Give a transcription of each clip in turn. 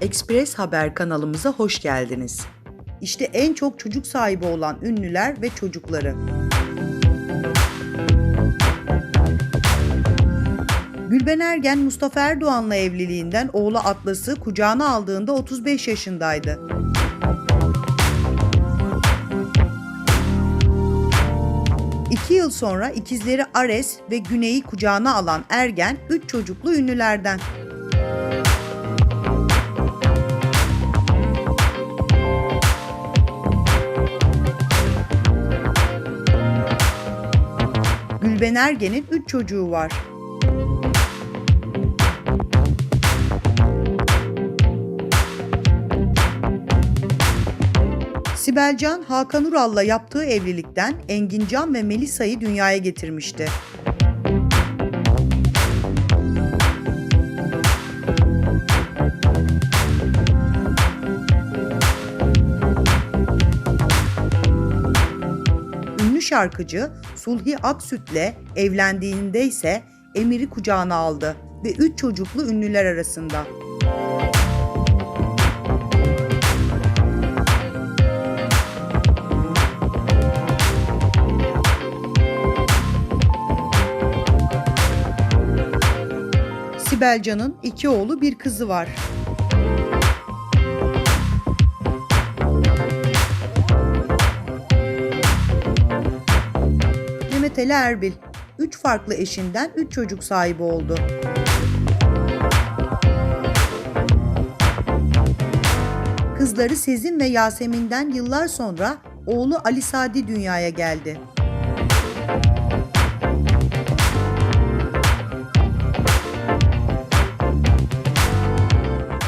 Express Haber kanalımıza hoş geldiniz. İşte en çok çocuk sahibi olan ünlüler ve çocukları. Gülben Ergen Mustafa Erdoğan'la evliliğinden oğlu Atlas'ı kucağına aldığında 35 yaşındaydı. İki yıl sonra ikizleri Ares ve Güney'i kucağına alan Ergen, üç çocuklu ünlülerden. Gülben Ergen'in üç çocuğu var. Sibel Can, Hakan Ural'la yaptığı evlilikten Engin Can ve Melisa'yı dünyaya getirmişti. Şarkıcı Sulhi Aksüt'le evlendiğinde ise Emir'i kucağına aldı ve üç çocuklu ünlüler arasında. Sibel Can'ın iki oğlu bir kızı var. Ali Erbil, üç farklı eşinden üç çocuk sahibi oldu. Kızları Sezin ve Yasemin'den yıllar sonra oğlu Ali Sadi dünyaya geldi.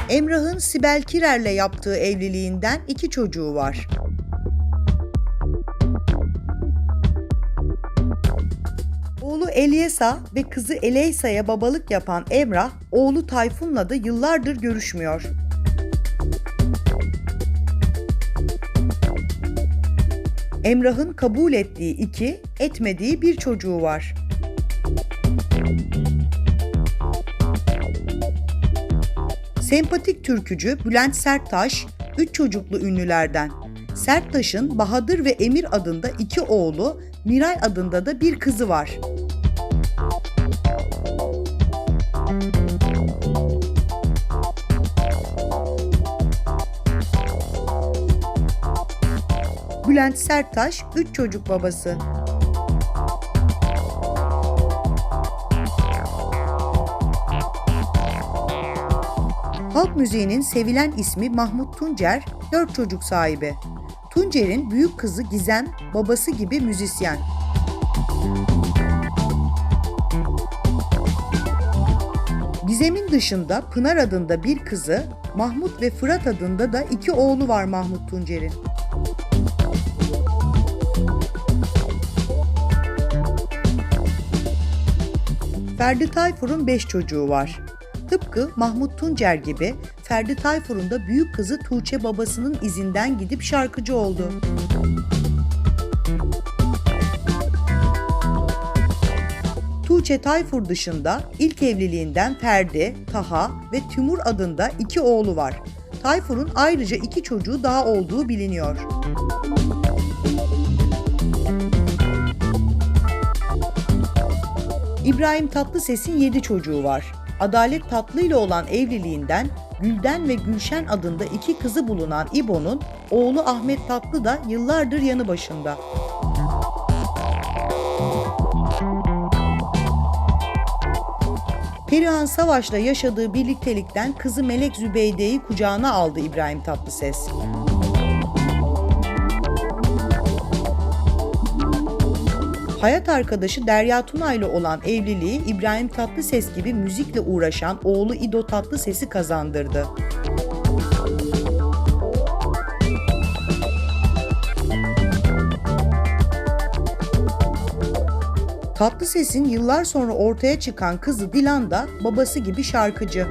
Emrah'ın Sibel Kirer'le yaptığı evliliğinden iki çocuğu var. Oğlu Eliesa ve kızı Eleysa'ya babalık yapan Emrah, oğlu Tayfun'la da yıllardır görüşmüyor. Emrah'ın kabul ettiği iki, etmediği bir çocuğu var. Sempatik türkücü Bülent Serttaş, üç çocuklu ünlülerden. Serttaş'ın Bahadır ve Emir adında iki oğlu, Miray adında da bir kızı var. Bülent Serttaş, üç çocuk babası. Halk müziğinin sevilen ismi Mahmut Tuncer, dört çocuk sahibi. Tuncer'in büyük kızı Gizem, babası gibi müzisyen. Gizem'in dışında Pınar adında bir kızı, Mahmut ve Fırat adında da iki oğlu var Mahmut Tuncer'in. Ferdi Tayfur'un beş çocuğu var. Tıpkı Mahmut Tuncer gibi Ferdi Tayfur'un da büyük kızı Tuğçe babasının izinden gidip şarkıcı oldu. Tuğçe Tayfur dışında ilk evliliğinden Ferdi, Taha ve Tümur adında iki oğlu var. Tayfur'un ayrıca iki çocuğu daha olduğu biliniyor. İbrahim Tatlıses'in 7 çocuğu var. Adalet Tatlı ile olan evliliğinden Gülden ve Gülşen adında iki kızı bulunan İbo'nun oğlu Ahmet Tatlı da yıllardır yanı başında. Perihan Savaş'la yaşadığı birliktelikten kızı Melek Zübeyde'yi kucağına aldı İbrahim Tatlıses. Hayat arkadaşı Derya Tuna ile olan evliliği İbrahim Tatlıses gibi müzikle uğraşan oğlu İdo Tatlıses'i kazandırdı. Tatlıses'in yıllar sonra ortaya çıkan kızı Dilan da babası gibi şarkıcı.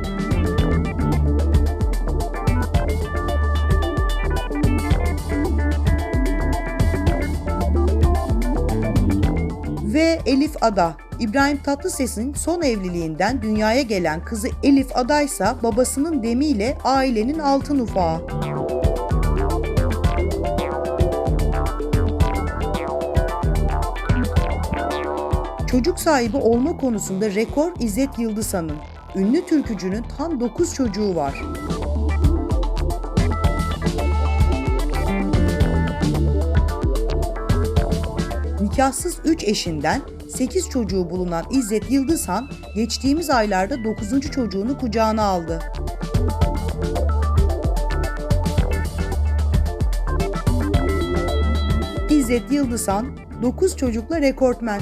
Ve Elif Ada İbrahim Tatlıses'in son evliliğinden dünyaya gelen kızı Elif adaysa babasının demiyle ailenin altın ufağı. Çocuk sahibi olma konusunda rekor İzzet Yıldızhan'ın. Ünlü türkücünün tam 9 çocuğu var. Nikahsız 3 eşinden 8 çocuğu bulunan İzzet Yıldızhan geçtiğimiz aylarda 9. çocuğunu kucağına aldı. İzzet Yıldızhan 9 çocukla rekortmen.